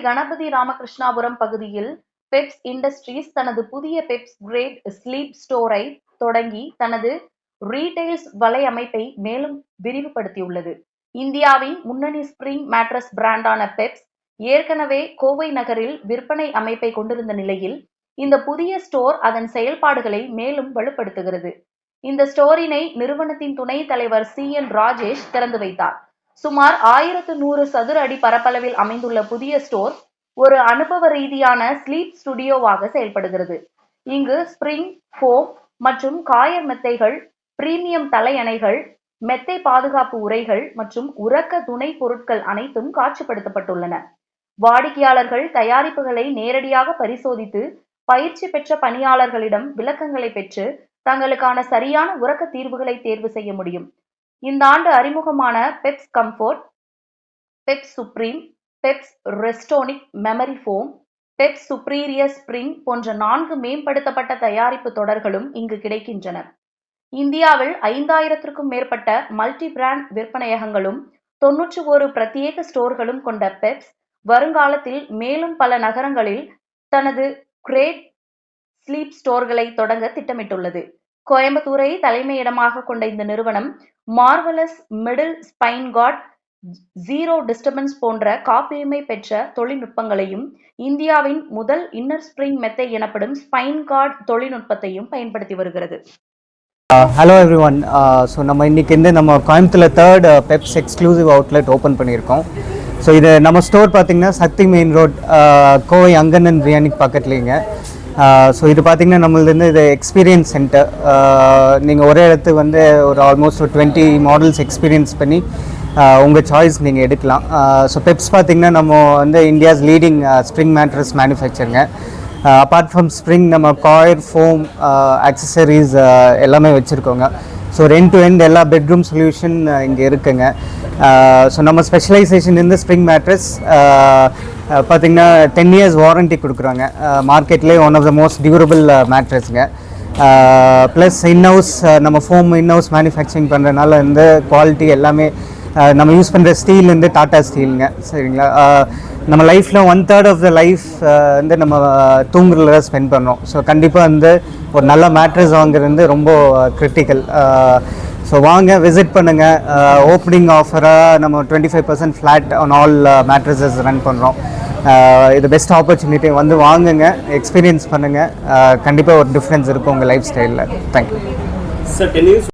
கணபதி ராமகிருஷ்ணாபுரம் பகுதியில் பெப்ஸ் இண்டஸ்ட்ரீஸ் தனது புதிய பெப்ஸ் கிரேட் ஸ்லீப் ஸ்டோரை தொடங்கி தனது ரீட்டைல்ஸ் வலையமைப்பை மேலும் விரிவுபடுத்தியுள்ளது. இந்தியாவின் முன்னணி ஸ்பிரிங் மேட்ரஸ் பிராண்டான பெப்ஸ் ஏற்கனவே கோவை நகரில் விற்பனை அமைப்பை கொண்டிருந்த நிலையில் இந்த புதிய ஸ்டோர் அதன் செயல்பாடுகளை மேலும் வலுப்படுத்துகிறது. இந்த ஸ்டோரினை நிறுவனத்தின் துணைத் தலைவர் சி என் ராஜேஷ் திறந்து வைத்தார். சுமார் ஆயிரத்து நூறு சதுர அடி பரப்பளவில் அமைந்துள்ள புதிய ஸ்டோர் ஒரு அனுபவ ரீதியான ஸ்லீப் ஸ்டுடியோவாக செயல்படுகிறது. இங்கு ஸ்பிரிங் ஃபோம் மற்றும் காயர் மெத்தைகள் பிரீமியம் தலையணைகள் மெத்தை பாதுகாப்பு உரைகள் மற்றும் உறக்க துணை பொருட்கள் அனைத்தும் காட்சிப்படுத்தப்பட்டுள்ளன. வாடிக்கையாளர்கள் தயாரிப்புகளை நேரடியாக பரிசோதித்து பயிற்சி பெற்ற பணியாளர்களிடம் விளக்கங்களை பெற்று தங்களுக்கான சரியான உறக்க தீர்வுகளை தேர்வு செய்ய முடியும். இந்த ஆண்டு அறிமுகமான Peps comfort Peps supreme Peps Restonic memory foam Peps superior spring போன்ற நான்கு மேம்படுத்தப்பட்ட தயாரிப்பு தொடர்களும் இங்கு கிடைக்கின்றன. இந்தியாவில் ஐந்தாயிரத்திற்கும் மேற்பட்ட மல்டி பிராண்ட் விற்பனையகங்களும் தொன்னூற்றி ஒரு பிரத்யேக ஸ்டோர்களும் கொண்ட பெப்ஸ் வருங்காலத்தில் மேலும் பல நகரங்களில் தனது கிரேட் ஸ்லீப் ஸ்டோர்களை தொடங்க திட்டமிட்டுள்ளது. கோயம்புத்தூரை தலைமையிடமாக கொண்ட இந்த நிறுவனம் marvellous middle spine guard zero disturbance போன்ற காப்புரிமை பெற்ற தொழில்நுட்பங்களையும் இந்தியாவின் முதல் இன்னர் ஸ்பிரிங் மெத்தை எனப்படும் ஸ்பைன் கார்டு தொழில்நுட்பத்தையும் பயன்படுத்தி வருகிறது. ஹலோ எவ்ரி ஒன் ஸோ நம்ம இன்றைக்கி வந்து நம்ம கோயம்புத்தூரில் third Peps exclusive outlet open பண்ணியிருக்கோம். ஸோ இது நம்ம ஸ்டோர் பார்த்திங்கன்னா Sakthi main road uh, Kovai Angannan பிரியாணிக்கு பக்கத்துலேங்க. ஸோ இது பார்த்திங்கன்னா நம்மளது வந்து இது எக்ஸ்பீரியன்ஸ் சென்டர் நீங்கள் ஒரே இடத்துக்கு வந்து ஒரு ஆல்மோஸ்ட் ஒரு டுவெண்ட்டி மாடல்ஸ் எக்ஸ்பீரியன்ஸ் பண்ணி உங்கள் சாய்ஸ் நீங்கள் எடுக்கலாம். ஸோ பெப்ஸ் பார்த்திங்கன்னா நம்ம வந்து இந்தியாஸ் லீடிங் ஸ்ப்ரிங் மேட்ரஸ் மேனுஃபேக்சருங்க அப்பார்ட் ஃப்ரம் ஸ்ப்ரிங் நம்ம காயர் ஃபோம் ஆக்சசரிஸ் எல்லாமே வச்சுருக்கோங்க. ஸோ ரெண்ட் டு எண்ட் எல்லா பெட்ரூம் சொல்யூஷன் இங்கே இருக்குங்க. ஸோ நம்ம ஸ்பெஷலைசேஷன் இந்த ஸ்ப்ரிங் மேட்ரஸ் பார்த்திங்கன்னா டென் இயர்ஸ் வாரண்ட்டி கொடுக்குறாங்க. மார்க்கெட்லேயே one of the most durable மேட்ரஸ்ங்க plus in-house நம்ம ஃபோம் இன்ஹவுஸ் மேனுஃபேக்சரிங் பண்ணுறதுனால வந்து குவாலிட்டி எல்லாமே நம்ம யூஸ் பண்ணுற ஸ்டீல் வந்து டாட்டா ஸ்டீலுங்க சரிங்களா? நம்ம லைஃப்பில் one third of the life வந்து நம்ம தூங்குறதுல தான் ஸ்பெண்ட் பண்ணோம் ஸோ கண்டிப்பாக வந்து ஒரு நல்ல மேட்ரஸ் வாங்குறது வந்து ரொம்ப கிரிட்டிக்கல் ஸோ வாங்க விசிட் பண்ணுங்கள் ஓப்பனிங் ஆஃபராக நம்ம twenty five percent flat on all mattresses run பண்ணுறோம் இது பெஸ்ட் ஆப்பர்ச்சுனிட்டி வந்து வாங்குங்க எக்ஸ்பீரியன்ஸ் பண்ணுங்கள் கண்டிப்பாக ஒரு டிஃப்ரென்ஸ் இருக்கும் உங்கள் லைஃப் ஸ்டைலில் தேங்க்யூ